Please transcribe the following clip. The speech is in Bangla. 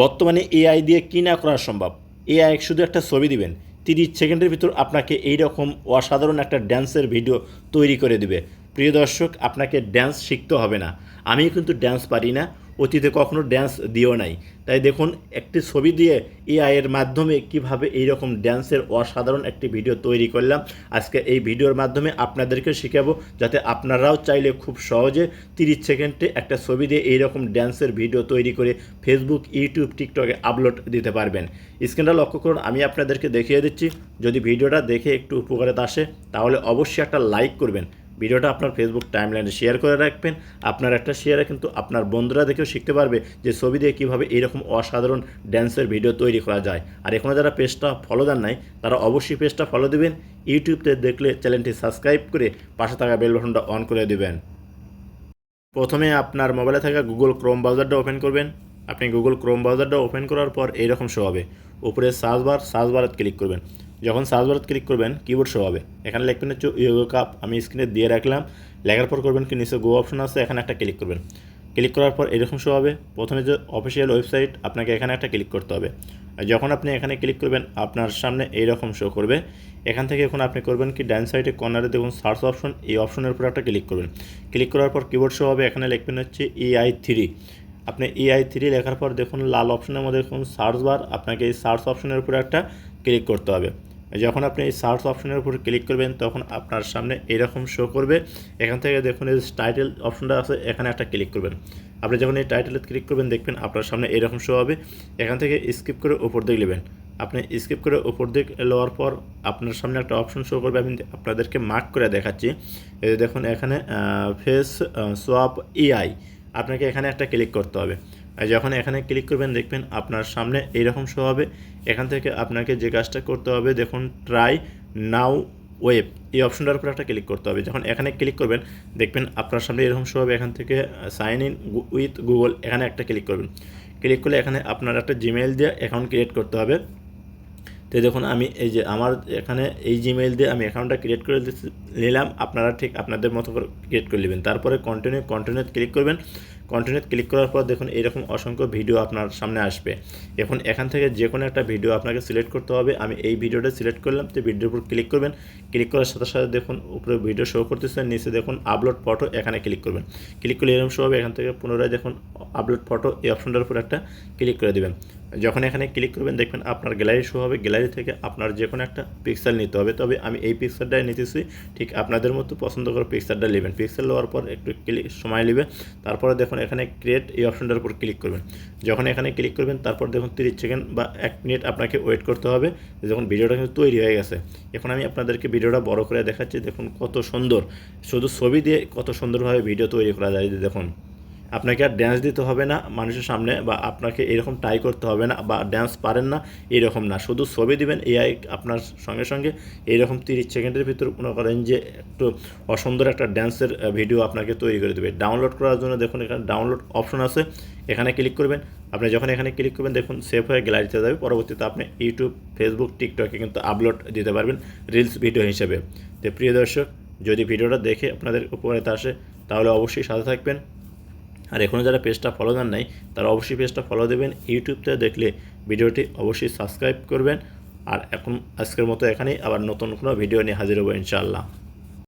বর্তমানে এআই দিয়ে কী না করা সম্ভব? এআই শুধু একটা ছবি দিবেন, তিরিশ সেকেন্ডের ভিতর আপনাকে এই রকম অসাধারণ একটা ড্যান্সের ভিডিও তৈরি করে দিবে। প্রিয় দর্শক, আপনাকে ড্যান্স শিখতে হবে না। আমি কিন্তু ড্যান্স পারি না। অতীতে কখনো ড্যান্স দিও নাই। তাই দেখুন, একটি ছবি দিয়ে এআই এর মাধ্যমে কীভাবে এই রকম ড্যান্সের অসাধারণ একটি ভিডিও তৈরি করলাম। আজকে এই ভিডিওর মাধ্যমে আপনাদেরকে শেখাবো, যাতে আপনারাও চাইলে খুব সহজে তিরিশ সেকেন্ডে একটা ছবি দিয়ে এই রকম ড্যান্সের ভিডিও তৈরি করে ফেসবুক ইউটিউব টিকটকে আপলোড দিতে পারবেন। স্ক্রিনটা লক্ষ্য করুন, আমি আপনাদেরকে দেখিয়ে দিচ্ছি। যদি ভিডিওটা দেখে একটু উপকারিতা আসে, তাহলে অবশ্যই একটা লাইক করবেন। ভিডিওটা আপনার ফেসবুক টাইমলাইনে শেয়ার করে রাখবেন। আপনার একটা শেয়ারে কিন্তু আপনার বন্ধুরা দেখেও শিখতে পারবে যে ছবি দিয়ে কীভাবে এরকম অসাধারণ ড্যান্সের ভিডিও তৈরি করা যায়। আর এখনও যারা পেজটা ফলো দেন নাই, তারা অবশ্যই পেজটা ফলো দেবেন। ইউটিউবতে দেখলে চ্যানেলটি সাবস্ক্রাইব করে পাশে থাকা বেল বাটনটা অন করে দেবেন। প্রথমে আপনার মোবাইলে থাকা গুগল ক্রোম ব্রাউজারটা ওপেন করবেন। আপনি গুগল ক্রোম ব্রাউজারটা ওপেন করার পর এইরকম শো হবে। উপরে সার্চ বার সার্চ বারে ক্লিক করবেন। যখন সার্চ বারে ক্লিক করবেন কিবোর্ড শো হবে। এখানে লিখবেন হচ্ছে ইয়োগো কাপ আমি স্ক্রিনে দিয়ে রাখলাম। লেখার পর করবেন কি, নিচে গো অপশন আছে, এখানে একটা ক্লিক করবেন। ক্লিক করার পর এরকম শো হবে। প্রথমে যে অফিসিয়াল ওয়েবসাইট আপনাকে এখানে একটা ক্লিক করতে হবে। যখন আপনি এখানে ক্লিক করবেন, আপনার সামনে এইরকম শো করবে। এখান থেকে এখন আপনি করবেন কি, ডান সাইডে কর্নারে দেখুন সার্চ অপশন এই অপশনের উপর একটা ক্লিক করবেন। ক্লিক করার পর কিবোর্ড শো হবে, এখানে লিখবেন হচ্ছে এআই থ্রি আপনি এআই থ্রি লেখার পর দেখুন, লাল অপশনের মধ্যে দেখুন সার্চ বার আপনাকে এই সার্চ অপশনের উপরে একটা ক্লিক করতে হবে। যখন আপনি এই সার্চ অপশনের উপর ক্লিক করবেন, তখন আপনার সামনে এরকম শো করবে। এখান থেকে দেখুন এই টাইটেল অপশনটা আছে, এখানে একটা ক্লিক করবেন। আপনি যখন এই টাইটেলে ক্লিক করবেন, দেখবেন আপনার সামনে এরকম শো হবে। এখান থেকে স্কিপ করে উপর দিকে নেবেন। আপনি স্কিপ করে উপর দিক লওয়ার পর আপনার সামনে একটা অপশন শো করবে। আমি আপনাদেরকে মার্ক করে দেখাচ্ছি। এই দেখুন এখানে ফেস সোয়াপ এআই আপনাকে এখানে একটা ক্লিক করতে হবে। যখন এখানে ক্লিক করবেন, দেখবেন আপনার সামনে এইরকম শো হবে। এখান থেকে আপনাকে যে কাজটা করতে হবে, দেখুন ট্রাই নাও ওয়েব এই অপশনটার উপর একটা ক্লিক করতে হবে। যখন এখানে ক্লিক করবেন, দেখবেন আপনার সামনে এরকম শো হবে। এখান থেকে সাইন ইন উইথ গুগল এখানে একটা ক্লিক করবেন। ক্লিক করলে এখানে আপনার একটা জিমেইল দিয়ে অ্যাকাউন্ট ক্রিয়েট করতে হবে। তো দেখুন আমি এই যে আমার এখানে এই জিমেইল দিয়ে আমি অ্যাকাউন্টটা ক্রিয়েট করে নিলাম, আপনারা ঠিক আপনাদের মতো করে ক্রিয়েট করে নেবেন। তারপরে কন্টিনিউ কন্টিনিউ ক্লিক করবেন। কন্টিনিউ ক্লিক করার পর দেখুন এরকম অসংখ্য ভিডিও আপনার সামনে আসবে। এখন এখান থেকে যে কোনো একটা ভিডিও আপনাকে সিলেক্ট করতে হবে। আমি এই ভিডিওটা সিলেক্ট করলাম, তো ভিডিওর উপর ক্লিক করবেন। ক্লিক করার সাথে সাথে দেখুন উপরে ভিডিও শো করতেছে, নিচে দেখুন আপলোড ফটো এখানে ক্লিক করবেন। ক্লিক করলে এরকম শো হবে, এখান থেকে পুনরায় দেখুন আপলোড ফটো এই অপশনটার উপর একটা ক্লিক করে দেবেন। যখন এখানে ক্লিক করবেন, দেখবেন আপনার গ্যালারি শো হবে। গ্যালারি থেকে আপনার যে কোনো একটা পিক্সেল নিতে হবে। তবে আমি এই পিক্সেলটাই নিতেছি। ঠিক আপনাদের মতো পছন্দ করে পিক্সেলটা নেবেন। পিক্সেল নেওয়ার পর একটু ক্লিক সময় নেবে। তারপরে দেখুন এখানে ক্রিয়েট এই অপশনটার উপর ক্লিক করবেন। যখন এখানে ক্লিক করবেন, তারপর দেখুন তিরিশ সেকেন্ড বা এক মিনিট আপনাকে ওয়েট করতে হবে। যখন ভিডিওটা কিন্তু তৈরি হয়ে গেছে। এখন আমি আপনাদেরকে ভিডিওটা বড় করে দেখাচ্ছি। দেখুন কত সুন্দর। শুধু ছবি দিয়ে কত সুন্দরভাবে ভিডিও তৈরি করা যায় দেখুন। আপনাকে আর ড্যান্স দিতে হবে না, মানুষের সামনে বা আপনাকে এরকম ট্রাই করতে হবে না বা ড্যান্স পারেন না, এরকম না। শুধু ছবি দিবেন এআই আপনার সঙ্গে সঙ্গে এইরকম তিরিশ সেকেন্ডের ভিতর মনে করেন যে একটু অসুন্দর একটা ড্যান্সের ভিডিও আপনাকে তৈরি করে দেবে। ডাউনলোড করার জন্য দেখুন এখানে ডাউনলোড অপশন আছে। এখানে ক্লিক করবেন। আপনি যখন এখানে ক্লিক করবেন, দেখুন সেভ হয়ে গ্যালারিতে যাবে। পরবর্তীতে আপনি ইউটিউব ফেসবুক টিকটকে কিন্তু আপলোড দিতে পারবেন রিলস ভিডিও হিসেবে। তো প্রিয় দর্শক, যদি ভিডিওটা দেখে আপনাদের উপকারিতা আসে, তাহলে অবশ্যই সাথে থাকবেন। আর এখনও যারা পেজটা ফলো দেন নাই, তারা অবশ্যই পেজটা ফলো দেবেন। ইউটিউবতে দেখলে ভিডিওটি অবশ্যই সাবস্ক্রাইব করবেন। আর এখন আজকের মতো এখানেই আবার নতুন কোনো ভিডিও নিয়ে হাজির হব ইনশাআল্লাহ।